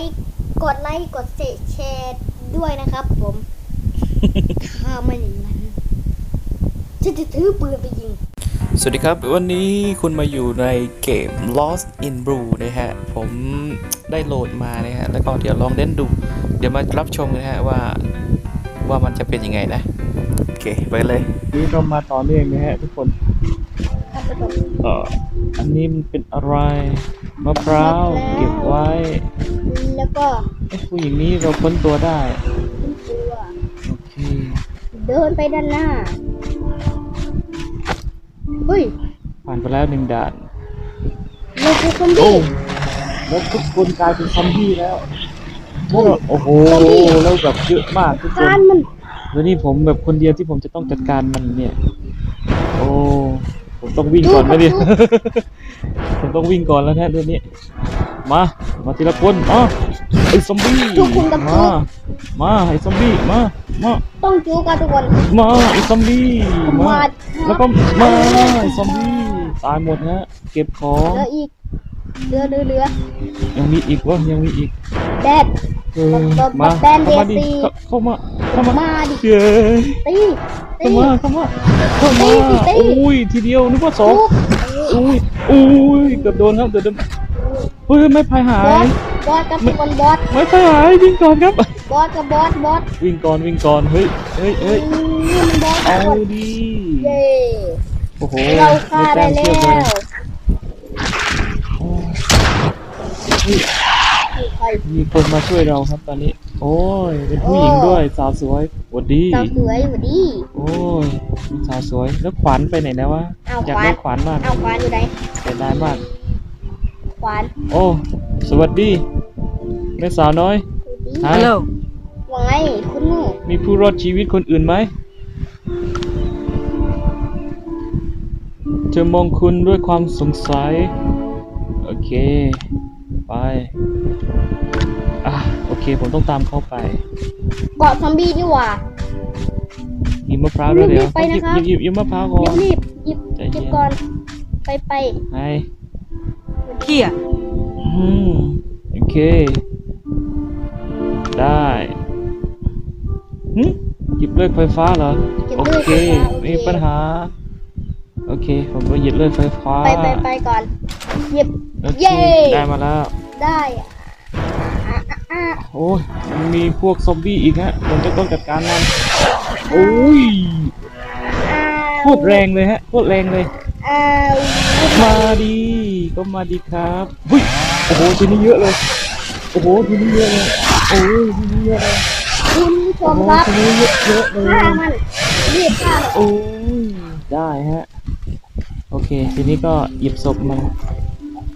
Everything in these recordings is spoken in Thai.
ค์กดไลค์กดแชร์ด้วยนะครับ ผมถ้าไม่อย่างนั้นฉันจะถือปืนไปยิง สวัสดีครับ วันนี้คุณมาอยู่ในเกม Lost in Blue นะฮะ ผมได้โหลดมานะฮะ แล้วก็เดี๋ยวลองเล่นดู เดี๋ยวมารับชมกันนะฮะว่าว่ามันจะเป็นยังไงนะ โอเค ไปเลย นี่เรามาต่อเนื่องนะฮะทุกคนครับผม เอ่ออันนี้มันเป็นอะไรมะพร้าวเก็บไว้แล้วก็เอ๊ะผู้หญิงนี้เราค้นตัวได้ขึ้นตัวโอเคเดินไปด้านหน้าเฮ้ยผ่านไปแล้วหนึ่งด่านเราคือซอมโอ้บี้แล้วทุกคนกลายเป็นซอมบี้แล้วโอ้ยโอ้โหซอมบี้แล้วแบบเยอะมากทุกคนคานมันแล้วนี่ผมแบบคนเดียวที่ผมจะต้องจัดการมันเนี่ย โอ้ ผมต้องวิ่งก่อนไหมดิ ผมต้องวิ่งก่อนแล้วแท้เรื่องนี้ มา มาทีละคนมาไอ้ซอมบี้ ทุกคนกับมา มาไอ้ซอมบี้ มา มา ต้องจูกันทุกคนมาไอ้ซอมบี้ มา มาแล้วก็มาไอ้ซอมบี้ ตายหมดฮะ เก็บของ เหลืออีกเหลือเหลือเหลือยังมีอีกวะยังมีอีก แดดเออแบบ มาแบบแบนเข้ามาดิเดซีเข้าเข้ามาเข้ามามาดิเย้ยตีตีเข้ามาเข้ามาเข้ามาตีสิตีอุ้ยทีเดียวนึกว่าสองทุกอุ้ยอุ้ยเกือบโดนครับเกือบโดนเฮ้ยไม่พายหาบอยสบอสกับทุกคนบอสไม่พายหายวิ่งก่อนครับบอสกับบอสบอสวิ่งก่อนวิ่งก่อนเฮ้ยเฮ้ยเฮ้ยอืมนี่มันบอสทุเอากคนดีเย้โอ้โหเราฆ่าได้ม่แล้ต้มว มีคนมาช่วยเราครับตอนนี้ โอ้ย เป็นผู้หญิงด้วยสาวสวยสวัสดีสาวสวยสวัสดี โอ้ยสาวสวย แล้วขวัญไปไหนแล้ววะเอาอยากขวานได้ขวัญมากเอาขวานอยู่ไหนเสียดายมาก ขวาน โอ้ สวัสดี แม่สาวน้อยสวัสดีฮัลโหลว่าไงคุณหนูมีผู้รอดชีวิตคนอื่นไหม เธอมองคุณด้วยความสงสัย โอเค ไปอะโอเค ผมต้องตามเข้าไปเกาะซอมบี้ดีกว่า หยิบมะพร้าวด้วยเดี๋ยวรีบๆไปนะครับหยิบหยิบหยิบมะพร้าวก่อน รีบๆหยิบใจเย็น หยิบก่อน ไปไปไป Here. อืมโอเค ได้หึหยิบเลือกไฟฟ้าเหรอ หยิบโอเลื่อยเคไฟฟ้าโอเค ไม่มีปัญหา โอเค ผมก็หยิบเลือกไฟฟ้าไปไปไปก่อน หยิบ โอเคเย้ ได้มาแล้ว ได้อะอะอะอะ โอ้ยมันมีพวกซอมบี้อีกฮะผมจะต้องจัดการมันโอ้ยอ้าวโคตรแรงเลยฮะโคตรแรงเลยอ้าวมาดีก็มาดีครับเฮ้ยโอ้โหทีนี้เยอะเลย โอ้โหทีนี้เยอะเลยโอ้ยทีนี้เยอะเลยคุณผู้ชโอ้มโหครับทีนี้เยอะเยอะเลยฆ่ามันรีบฆ่ามันโอ้ยได้ฮะโอเค ทีนี้ก็หยิบศพมันเ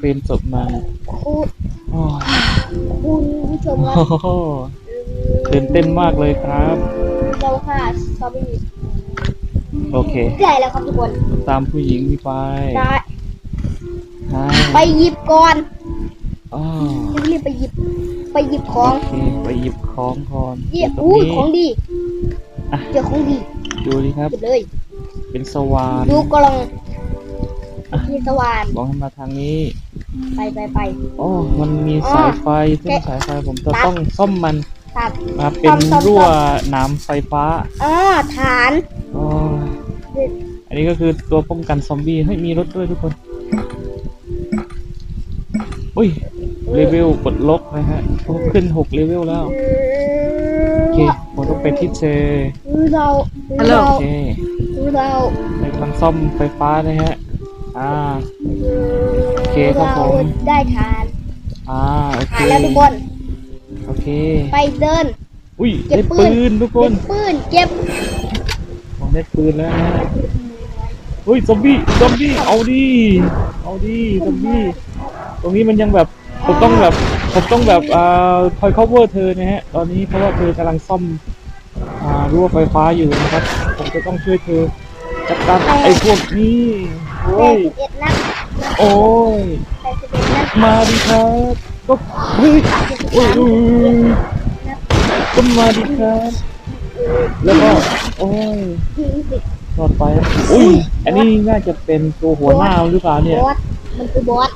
คลมศพมันคุณโอ้ยคุณผู้ชมครับโอ้โหตื่นเต้นมากเลยครับ เราฆ่าซอมบี้โอเคได้แล้วครับทุกคนตามผู้หญิงนี่ไปได้ฮะไปหยิบก่อนอ๋อรีบๆไปหยิบ ไปหยิบของโอเคไปหยิบของก่อนเยี่ยตรงอุ้ยนี้ ของดี อะ เจอของดีดูดิครับหยิบเลย เป็นสว่านดูกล่องมีสว่านบอกให้มาทางนี้ ไปไปไป โอ้มันมีอ๋อสายไฟซึ่งแกะสายไฟผมจะตัดต้องซ่อมมันตัดมาเป็นซ่อมซ่อมรั่วซ่อหนามไฟฟ้าอ๋อฐานโอ้ยอันนี้ก็คือตัวป้องกันซอมบี้เฮ้ยมีรถด้วยทุกคน อุ้ยเลเวลกดล็อกนะฮะโอ้ขึ้นหกเลเวลแล้ว โอเคผมต้องไปที่เจเราฮัลโหลเราโอเคเราในกำลังซ่อมไฟฟ้านะฮะ อ่าโอ เคครับผม ได้ฐานอ่าโอเคฐานแล้วทุกคน โอเค ไปเดิน อุ้ยเก็บได้ปืปืนนทุกคนเก็บปืนเก็บผมได้ปืนแล้วนะฮะเฮ้ยซอมบี้ซอมบี้เอาดิเอาดิซอมบี้ตรงนี้มันยังแบบผมต้องแบบผมต้องแบบอ่าคอย cover เธอนะฮะตอนนี้เพราะว่าเธอกำลังซ่อมอ่ารั่วไฟฟ้าอยู่นะครับ ผมจะต้องช่วยเธอจัดการไอ้พวกนี้โอ้แปยดสิบเอ็ดนัด โอ้ย แปดสิบเอ็ดนัดมาดิครับก็เฮ้ยโอ้ยอุ้ยก็มาดิครับ แล้วก็ โอ้ยยิงสิรอดไปอุ้ย อันนี้น่าจะเป็นตัวหัวหน้าหรือเปล่าเนี่ย บอสมันคือบอส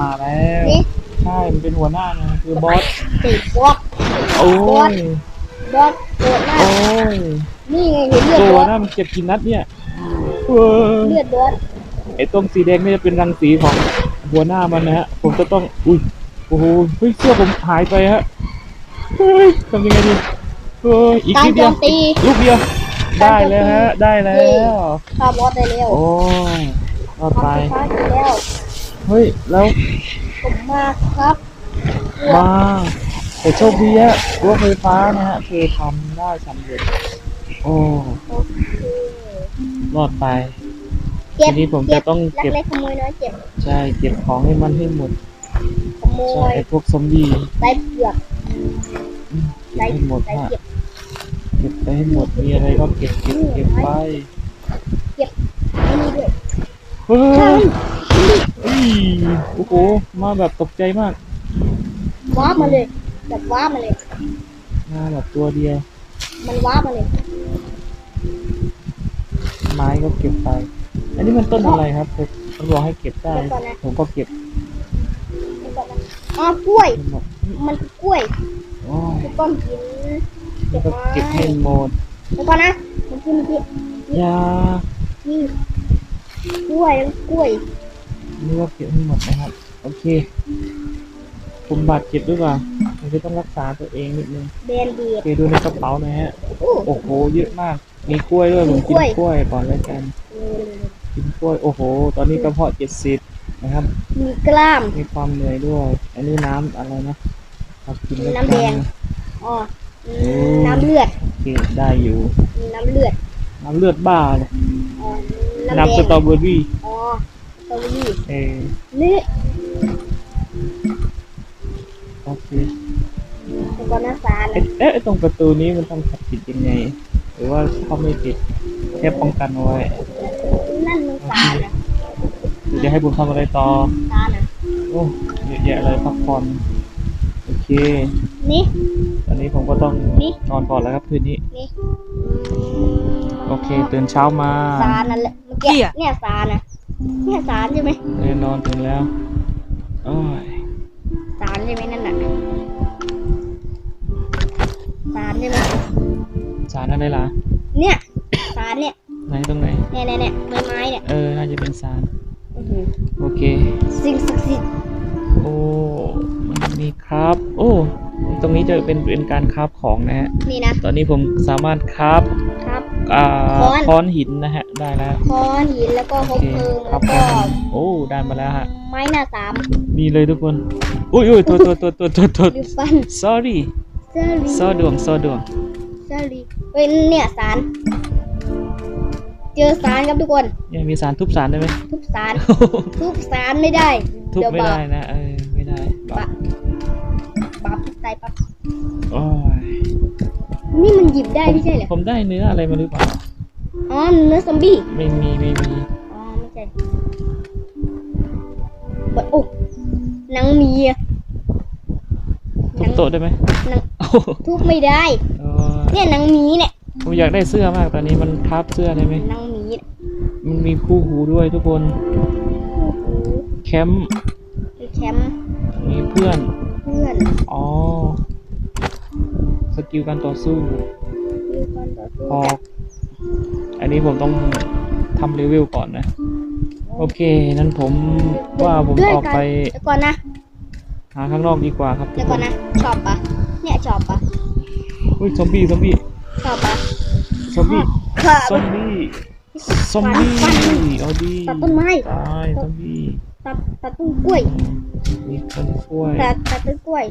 มาแล้วนี่ใช่มันเป็นหัวหน้าไงคือบอส ติดบล็อกโอ้ยบล็อกโดดหน้าโอ้ยนี่ไงเห็นเลือดตัวบล็อกหน้ามันเจ็บกี่นัดเนี่ยเออ เลือดบล็อก ไอ้ตรงสีแดงนี่จะเป็นรังสีของหัวหน้ามันนะฮะ ผมจะต้อง อุ้ย โอ้โห เฮ้ย เสื้อผมหายไปฮะ เฮ้ยทำยังไงดีเฮ้ยอีกการนิดโจเดียว มตีลูกเดียว ได้แล้วฮะ ได้แล้วฆ่าบอสได้แล้วโอ้ยรอดทำไปไฟฟ้าได้แล้วเฮ้ย แล้วผมมาครับมาแต่โชคดีฮะรั้วไฟฟ้านะฮะ คือทำได้สำเร็จ โอ้ โอเครอดไปเก็บ ทีนี้ผมจะต้องเก็บลักเล็กขโมยน้อยเก็บใช่เก็บของให้มันให้หมดขโมใช่ยไอ้พวกซอมบี้ใส่เปลือกอืมเก็บใส่ให้หมดใส่ฮะเก็บเก็บไปให้หมดมีอะไรก็เก็บเก็บเก็บไปไอ้นี่ด้วยเฮ้ยเฮ้ยโอ้โหมาแบบตกใจมาก ว้าบมาเลยแบบว้าบมาเลย มาแบบตัวเดียว มันว้าบมาเลยไม้ก็เก็บไป อันนี้มันต้นอะไรครับเขาบอกให้เก็บได้ ผมก็เก็บเดี๋ยวก่อนนะอ๋อกล้วยให้หมดมันคือกล้วยโอ้ยคือก้อนหินแล้วก็เก็บให้หมดเดี๋ยวก่อนนะมันคือมันคืออยานี่กล้วยกล้วยนี่ก็เก็บให้หมดนะครับ โอเค ผมบาดเจ็บด้วยป่ะผมจะต้องรักษาตัวเองนิดนึงแบนเบีโอยเคดูในกระเป๋าหน่อยฮะอู้โอ้โห เยอะมาก มีกล้วยด้วยผมกินกล้วยกล้วยก่อนแล้วกัน กินกล้วยโอ้โห ตอนนี้กระเพาะเจ็ดสิบนะครับ มีกล้าม มีความเหนื่อยด้วย อันนี้น้ำอะไรนะครับกินแล้วน้ำแดง อ๋ออืมน้ำเลือดโอเคได้อยู่น้ำเลือด น้ำเลือดบ้าเลยอ๋อน้ำแดน้ำสงตรอเบอรี่อ๋อสตรอเบอรี่เออนี่โอเคเดี๋ยวก่อนนะสารเอ๊ะเอ๊ะไอ้ตรงประตูนี้มันต้องขัดปิดยังไง หรือว่าเขาไม่ปิดแค่ป้องกันเอาไว้ นั่นมันสารนะหรือจะให้ผมทำอะไรต่อสารนะโอ้เยอะแยะเลยพักผ่อนโอเค นี่ ตอนนี้ผมก็ต้องนี่ นอนก่อนแล้วครับคืนนี้ นี่โอเค ตื่นเช้ามาสารนั่นแหละเมื่อกี้เนี่ยสารนะเนี่ยสารใช่ไหมเออนอนถึงแล้วโอ้ยสารใช่ไหมนั่นน่ะสารใช่ไหมสารอะไรล่ะเนี่ยสารเนี่ยไหนตรงไหนเนี่ยเนี่ยเนี่ยไม้ไจะเป็นสารอื้อหือโอเค สิ่งศักดิ์สิทธิ์โอ้มันมีครับ โอ้ ตรงนี้จะเป็นเป็นการคราฟของนะฮะ นี่นะ ตอนนี้ผมสามารถคราฟครับ อ่าค้อน ค้อนหินนะฮะ ได้แล้ว ค้อนหินแล้วก็โอคบเคเพลิงครัแล้บวก็ค้อนหินโอ้ ได้มาแล้วฮะ ไม้หน้าสามนี่เลยทุกคน อุ้ยอุ้ยโทษโทษโทษโทษโทษโทษหรือฟัน sorry เซอรีซอดวงซอดวงเซอรีเฮ้ยเนี่ยสาร เจอสารครับทุกคนเนี่ยมีสารทุบสารได้ไหมทุบสาร ทุบสารไม่ได้ทุบเดี๋ยวไม่บาได้ปนะเออไม่ได้บาบาปปบาปทุบตายปั๊บโอ้ยนี่มันหยิบได้ไม่ใช่เหรอผมได้เนื้ออะไรมาหรือเปล่าอ๋อเนื้อซอมบี้ไม่มีไม่มีอ๋อไม่ใช่เปิดโอ้หนังหมีอะหทุนับโต๊ะได้ไหมหนังโอ้โหทุบไม่ได้โอ้ยเนี่ยหนังหมีเนี่ย ผมอยากได้เสื้อมากตอนนี้มันคราฟเสื้อได้ไหมหนังหมีเนี่ยมันมีคู่หูด้วยทุกคนโอ้โหแคมป์คือแคมป์มีเพื่อน เพื่อน อ๋อ สกิลการต่อสู้คือการต่อสู้พออันนี้ผมต้องทำเลเวลก่อนนะ โอเค นั้นผมว่าผมด้วยออกนไปเดี๋ยวก่อนนะ หาข้างนอกดีกว่าครับทุเดี๋กยวคก่อนนนะ ชอบปะเนี่ยชอบปะอุ้ยซอมบี้ซอมบี้ ชอบปะซอมบี้ค่ะซอมบี้ซอมบี้เอาดีตัดต้นไม้ตายซอมบี้ตัดตัดต้นกล้วยมีต้นกล้วยตัดตัดต้นกล้วย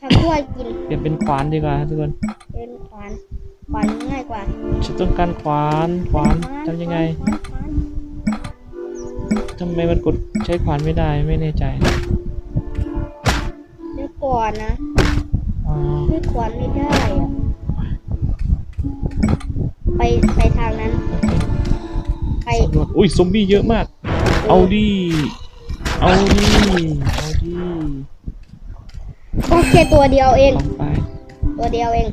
ถ้ากล้วยกินเปลี่ยนเป็นขวานดีกว่าครับทุกคนเป็นขวานขวานง่ายกว่าฉันต้องการขวานขวานทำยังไงขวานขวานทำไมมันกดใช้ขวานไม่ได้ไม่แน่ใจเดี๋ยวก่อนนะอ๋อใช้ขวานไม่ได้อะ ไปไปทางนั้นโอเคไปสำรวจอุ้ยซอมบี้เยอะมาก เอาดิเอาดิเอาดิก็แค่ตัวเดียวเอง ลองไป ตัวเดียวเอง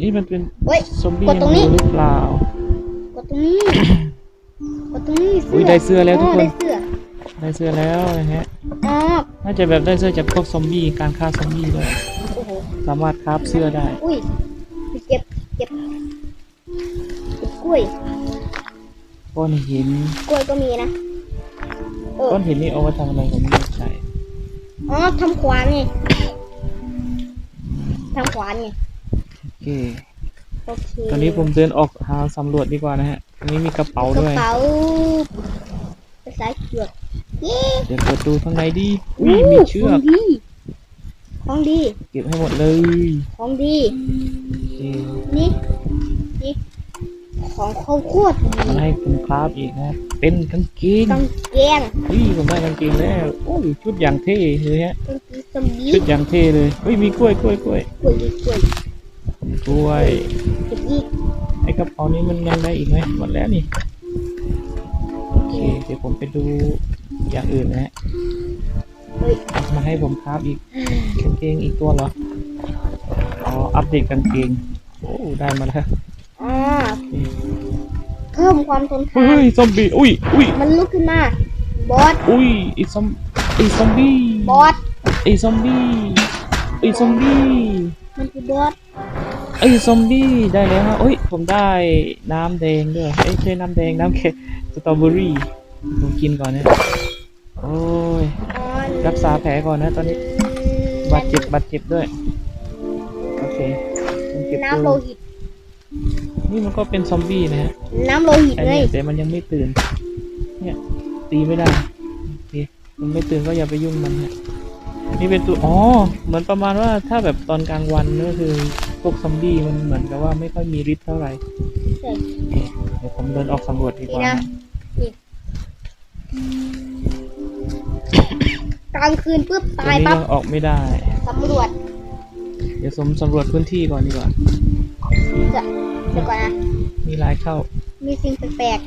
นี่มันเป็นเฮ้ยซอมบี้กดตรงนี้ยังอยู่หรือเปล่า กดตรงนี้ กดตรงนี้เสื้อุ้ยได้เสื้อแล้วทุกคน ได้เสื้อ ได้เสื้อแล้วนะฮะอ๋อน่าจะแบบได้เสื้อจากพวกซอมบี้ การฆ่าซอมบี้ด้วยโอ้โหสามารถคราฟเสื้อได้ อุ้ย วยก้อนหิน กล้วยก็มีนะเออก้อนหินนี่เอาไว้ทำอะไรผมไม่เข้าใจอ๋อทำขวานไงทำขวานไงโอเค โอเคตอนนี้ผมเดินออกหาสำรวจดีกว่านะฮะตรงนี้มีกระเป๋ากระด้วย เป๋าภาษาเกือกเย้เดี๋ยวเปิดดูข้างในดีอุ้ยมีเชือกของดีของดี เก็บให้หมดเลย ของดี โอเค นี่ นี่ ของข้าวโพดมาให้คุณคราฟอีกนะเป็นกางเกงกางเกงอุ้ยผมได้กางเกงแล้วโอ้ยชุดอย่างเท่เลยฮะกางเกงสมีชุดอย่างเท่เลยเฮ้ยมีกล้วยกล้วยกล้วยกล้วยกล้วยกล้วยเก็บอีกไอ้กระเป๋านี้มันยังได้อีกไหมหมดแล้วนี่โอเคเดี๋ยวผมไปดูอย่างอื่นนะฮะเฮ้ยเอามาให้ผมคราฟอีกกางเกงอีกตัวเหรออ๋ออัปเดตกางเกงโอ้ได้มาแล้วอ่า เพิ่มความทนทาเฮ้นยซอมบี้อุ้ยอุ้ยมันลุกขึ้นมา บอสอุ้ยไอ้ซอมไอ้ซอมบี้บอสไอ้ซอมบี้ไอ้ซอมบี้มันคือบอสไอ้ซอมบี้ได้แล้วฮะอุ้ยผมได้น้ำแดงด้วยเอ้ยไม่ใช่น้ำแดงน้ำแค่สตรอเบอรี่ผมกินก่อนนะโอ้ยอ๋อรักษาแผลก่อนนะตอนนี้บาดเจ็บบาดเจ็บด้วยโอเคผมเก็บน้ำโลตัวหิต นี่มันก็เป็นซอมบี้นะฮะน้ำโลหิตไอ้ไงเนี่ยแต่มันยังไม่ตื่น เนี่ยตีไม่ได้โอเคมันไม่ตื่นก็อย่าไปยุ่งมันฮะนี่เป็นตัวอ๋อเหมือนประมาณว่าถ้าแบบตอนกลางวันก็คือพวกซอมบี้มันเหมือนกับว่าไม่ค่อยมีฤทธิ์เท่าไหร่ใช่โอเคเดี๋ยวผมเดินออกสำรวจดีกว่านี่นะนะกลางคืนปุ๊บตรงตายนี้ปั๊บยังออกไม่ได้สำรวจเดี๋ยวผมสำรวจพื้นที่ก่อนดีกว่าจะ เดี๋ยวก่อนนะ มีลายเข้า มีสิ่งแปลก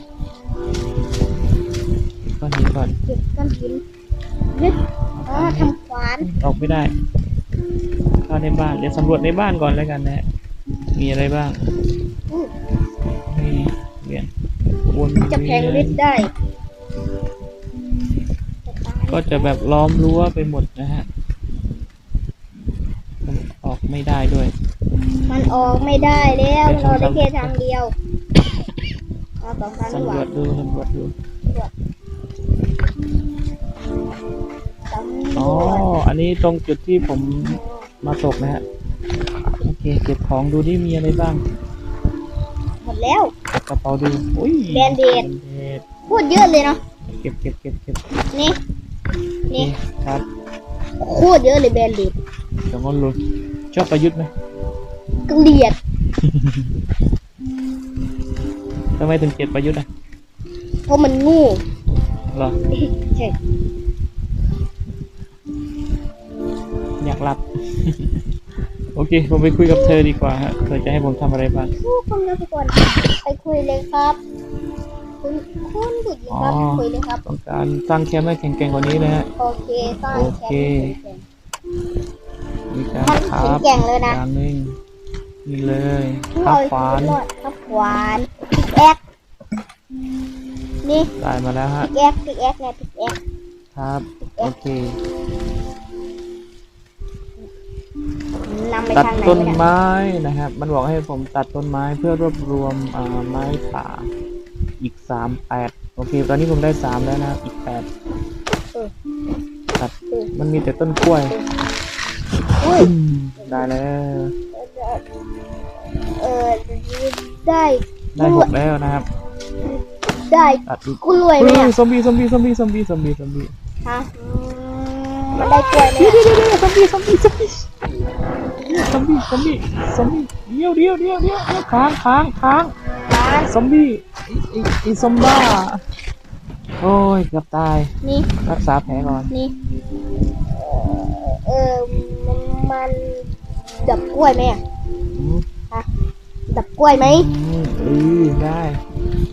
ก้อนหินก่อนๆเก็บก้อนหินยึดอ๋อทำขวานออกไม่ได้ เข้าในบ้าน เดี๋ยวสำรวจในบ้านก่อนแล้วกันนะฮะมีอะไรบ้างอู้นี่เวียนวนจะแพงเวีฤยทนธิ์ได้จะตายก็จะแบบล้อมรั้วไปหมดนะฮะมันออกไม่ได้ด้วย มันออกไม่ได้แล้วเดี๋มันยวออกได้ผมแค่ทางเดียวเอาสองทางดีกสำรว่า วจดูสำรวจดูสำรอ๋อ วจอันนี้ตรงจุดที่ผมมาตกนะฮะโอเคเก็บของดูที่มีอะไรบ้างหมดแล้ว เก็บกระเป๋าดูอุ้ยแบนเดด แบนเดดพูดเยอะเลยเนาะเก็บเก็บเก็บเก็บนี่ นี่นี่ครับโคตรเยอะเลยแบนเดดเดี๋ยวก็รู้ชอบประยุทธ์ไหม เกลียดทำไมถึงเกลียดประยุทธ์อะเพราะมันงูเหรอใช่อยากหลับ โอเค ผมไปคุยกับเธอดีกว่าฮะเธอจะให้ผมทำอะไรบ้างทุกคนนะทุกคนไปคุยเลยครับ คุณคุณผู้หญิงครับอ๋อคุยเลยครับต้องการสร้างแคมป์ให้แข็งแกร่งกว่านี้นะฮะโอเคสร้างโอแคเคมป์มีการมันครัแข็งบแกร่งเลยนะอย่างหนึ่ง นี่เลยคเรารับขวานรอดครับขวานพิกแอ็กนี่ได้มาแล้วฮะพิกแอ็กพิกแอ็กเนี่ยพิกแอ็กครับ โอเคนำไปตัดทางไหนต้นวะเนี่ยไม้นะครับ มันบอกให้ผมตัดต้นไม้เพื่อรวบรวมอ่าไม้ป่า อีกสามแปดโอเค ตอนนี้ผมได้สามแล้วนะอีกแปดเออตัดเออมันมีแต่ต้นกล้วยอุ้ยอืมได้แล้วเออได้ได้หกแล้วนะครับ ได้ตัดอีกกล้วยไหมเฮ้เนี่ยยซอมบี้ซอมบี้ซอมบี้ซอมบี้ซอมบี้ซอมบี้ฮะอืมมันได้กล้วยไหมเดี๋ยวเนี่ยเดี๋ยวเดี๋ยวซอมบี้ซอมบี้ซอมบี้ซอมบี้ซอมบี้ซอมบี้เดี๋ยวเดี๋ยวเดี๋ยวเดี๋ยวเดี๋ยวค้างค้างค้างร้านซอมบี้ไอ้ไอ้ไอ้ซอมบ้าโอ้ยเกือบตายนี่รักษาแผลก่อนนี่เออมันมันดับกล้วยไหมอะอืมฮะ ดับกล้วยไหมอืมเออได้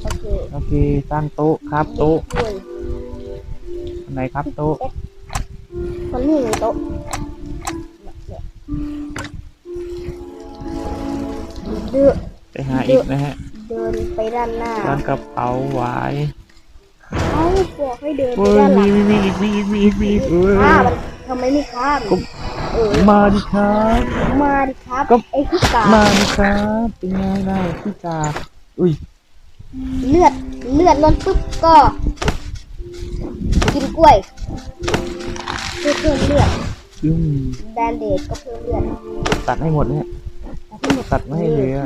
โอเคโอเคตั้งโต๊ะครับโต๊ะกล้วยอันไหนครับโต๊ะคนนี้มีโต๊ะเดินไปหาอีกนะฮะ เดินไปด้านหน้าร้านกระเป๋าหวายเขาบอกให้เดินไปเฮ้ยด้านหลัมีงมีมีอีกมีอีกมีอีกมีอีกเออข้ามันทำไมไม่ข้ามก็ เออมาดิครับ มาดิครับ ก็ ไอ้ขี้กามาดิครับ เป็นไงล่ะพี่กาอุ้ยเลือดเลือดลดปุ๊บก็ กินกล้วยเพื่อเพิ่มเลือดอืมแบนเดดก็เพิ่มเลือดตัดให้หมดเนี่ยแต่ทั้งหมดตัดไม่ให้เหลือ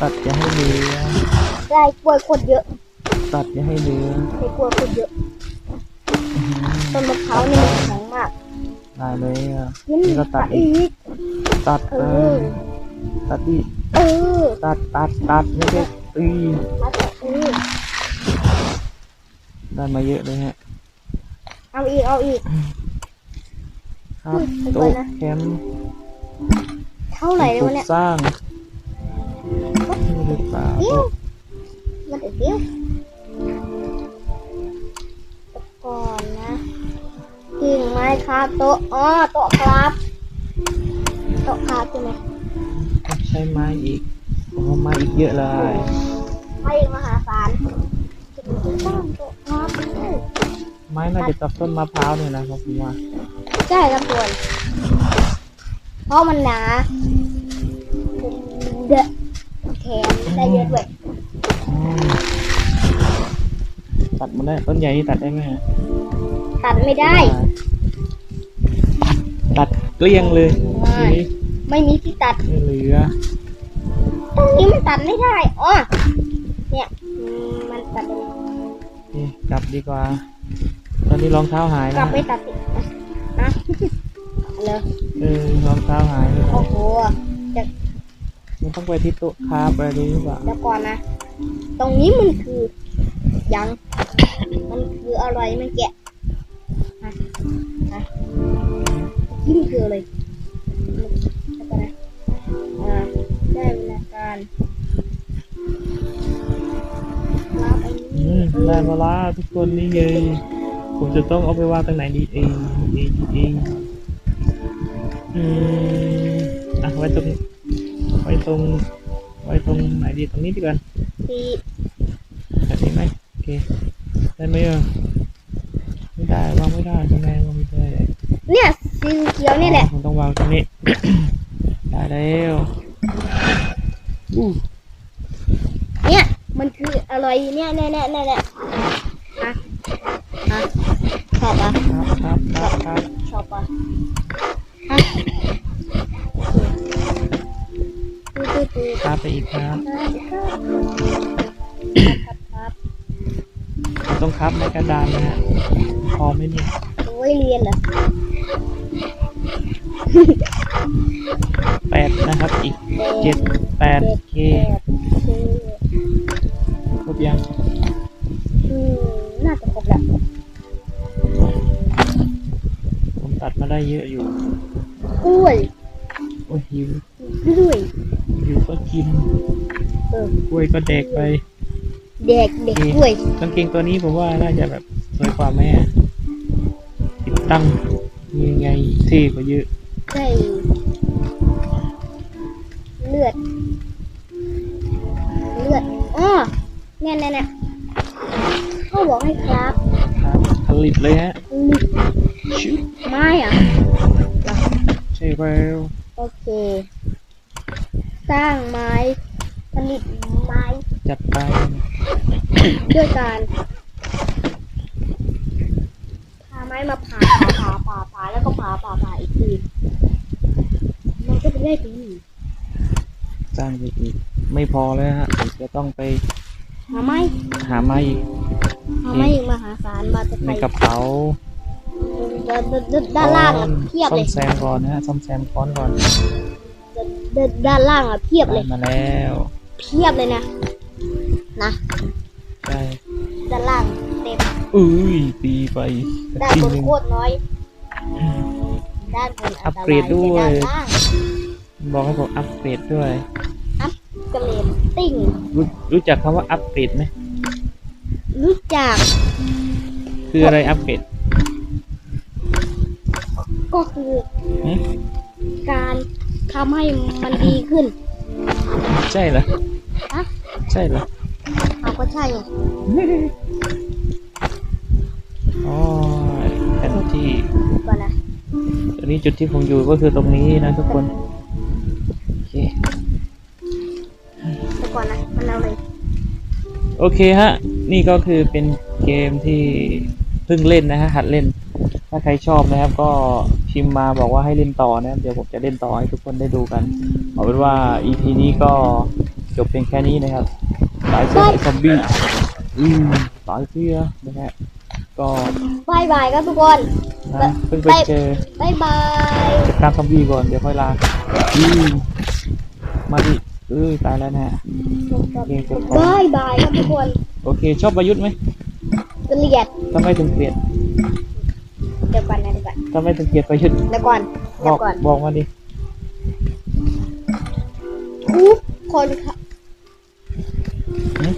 ตัดอย่าให้เหลือ ได้กล้วยโคตรเยอะตัดอย่าให้เหลือ ได้กล้วยโคตรเยอะอื้อหือต้นมะพร้าวนี่มันแข็งมาก ได้เลยอะนี่นี่ก็ตัดอีอีกกตัดเอเอออตัดอีกเออตัดตัดตัดไม่ใช่ตีมาแต่เออได้มาเยอะเลยฮะ เอาอีก เอาอีก ครับอืมโต๊ะไปนะแคมป์เท่าไหร่แล้วปลูวะกเนี่ยสร้างนี่หรือเปล่าเดี๋ยวมันเดี๋ยวแต่ก่อนนะ กิ่งไม้ครับโต๊ะอ๋อโต๊ะครับโต๊ะครับใช่ไหมใช้ไม้อีกโอ้ไม้อีกเยอะเลยให้มหาศาลจะเป็นสร้างโต๊ะครับใช่ไม้น่าจะตัดต้นมะพร้าวเนี่ยนะครับผมว่าใช่ครับทุกคนเพราะมันหนาเดอะแถมได้เยอะด้วย อืม ตัดมาได้ต้นใหญ่นี่ตัดได้ไหมตัดไม่ได้ ตัดเกลี้ยงเลยไม่ทีนี้ไม่มีที่ตัดไม่เหลือตรงนี้มันตัดไม่ได้อ๋อเนี่ยอืมมันตัดได้โอเคกลับดีกว่า ตอนนี้รองเท้าหายกแล้ลัวบไปตัดสินะเลยเออรองเท้าหายเลยโอ้โหจะมันต้องไปที่โต๊ะคราฟอะไรนี้หรือเปล่าเดี๋ยวก่อนนะ ตรงนี้มันคือยัง มันคืออะไรมันแกะฮะฮะนี่มันคืออะไรแล้วกันนะอ่าได้เวลาการรับอันอืนี้มได้มาละทุกคนนี่ไงผมจะต้องเอาไปวางตรงไหนดีเองเองเองอืมอะไว้ตรงไว้ตรงไว้ตรงไหนดีตรงนี้ดีกว่าสี่แบบนี้ไหมโอเค ได้ไหมเออไม่ได้วางไม่ได้ทำไมวางไม่ได้เนี่ยสีเขียวนี่แหละผมต้องวางตรงนี้ ได้แล้วอู้เนี่ยมันคืออะไรเนี่ยเนี่ยเนี่ยเนี่ยเนี่ยฮะฮะชอบปะครับครับครับครับชอบปะฮะตื้อตื้อตื้อครับไปอีกครับครับ ต้องครับในกระดานนะฮะพอไหมเนี่ยโอ้ยเรียนเหรอแปดนะครับ อีกเจ็ดแปดโอเคแปดคือครบยังอืมน่าจะครบแล้วผมตัดมาได้เยอะอยู่ เด็กเด็กกล้วยกางเกงตัวนี้ผมว่าน่าจะแบบสวยกว่าแม่ ติดตั้งยังไงเท่กว่าเยอะใช่เลือด เลือดอ๋อเนี่ยเนี่ยเนี่ยเขาบอกให้ครับครับผลิตเลยฮะลิบชิวไม้อะใช่แล้วโอเค สร้างไม้ผลิตไม้ จัดไปด้วยการพาไม้มาผ่าผ่าผ่าผ่าผ่าแล้วก็ผ่าผ่าผ่าอีกทีมันก็จะได้ถึงสร้างไปอีกไม่พอแล้วฮะผมจะต้องไปหาไม้หาไม้อีกหาไม้อีกมหาศาลมาจะในไปกระเป๋าด้านด้านด้านล่างอะเพียบซ่อเลมยแซมก่อนนะฮะซ่อมแซมค้อนก่อนด้านด้านล่างอะเพียบเลได้ยมาแล้ว เพียบเลยนะ นะใช่ด้านล่างเต็มอุ้ยตีไปด้านทีบนหนึ่งโคตรน้อย ด้านบนอัอันปตเกรรายดด้วยแต่ด้านล่างบอกให้ผมอัปเกรดด้วยเกรดติ้งรู้รู้จักคำว่าอัปเกรดไหม รู้จัก คืออะไรอัปเกรด ก็คือหึการทำให้มันดีขึ้น ใช่เหรอฮะใช่เหรอ เอาก็ใช่อ๋อแผนที่ก่อนนะตอนนี้จุดที่ผมอยู่ก็คือตรงนี้นะทุกคน โอเคก่อนนะ มันเอาเลย โอเคฮะ นี่ก็คือเป็นเกมที่เพิ่งเล่นนะฮะ หัดเล่น ถ้าใครชอบนะครับ ก็พิมพ์มาบอกว่าให้เล่นต่อนะครับ เดี๋ยวผมจะเล่นต่อให้ทุกคนได้ดูกัน เอาเป็นว่า EP นี้ก็จบเพียงแค่นี้นะครับายเสื้อไอ้ซอมบี้อืมตายเสื้อนะฮะก็บายบายครับทุกคนนะเพิ่งไปเจอบายบายจัดการซอมบี้ก่อนเดี๋ยวค่อยลาอืมมาดิเอ้ยตายแล้วนะฮะเกมจบก่อนบายบายครับทุกคน โอเคชอบประยุทธ์ไหมเกลียดทำไมถึงเกลียดเดี๋ยวก่อนนะเดี๋ยวก่อนทำไมถึงเกลียดประยุทธ์เดี๋ยวก่อนบเดี๋ยอวกก่อนบอกมาดิทุกคนครับ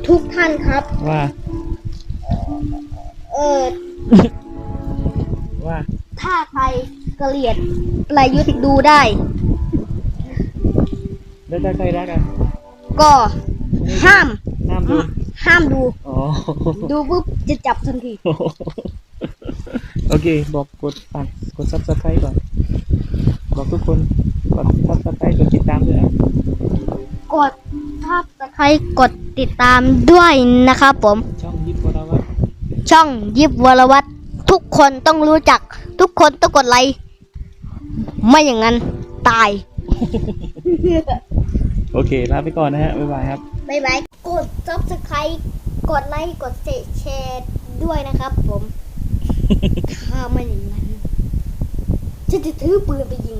ทุกท่านครับ ว่า เออว่า ถ้าใครเกลียดประยุทธ์ดูได้ แล้วถ้าใครรักอะก็ห้าม ห้ามดูห้ามดู อ๋อ ดูปุ๊บจะจับทันที โอเค บอกกดฝากกด subscribe ก่อน บอกทุกคนกด subscribe กดติดตามด้วยอะกดถ้าใครกด ติดตามด้วยนะครับผม ช่องยิปวรวัตช่องยิบวรวัตทุกคนต้องรู้จัก ทุกคนต้องกดไลค์ไม่อย่างนั้น ตาย โอเคลาไปก่อนนะฮะ บ๊ายบายครับบายบาย กด subscribe กดไลค์ กดแชร์ด้วยนะครับผม ถ้าไม่อย่างนั้นจะจะถือปืนไปยิง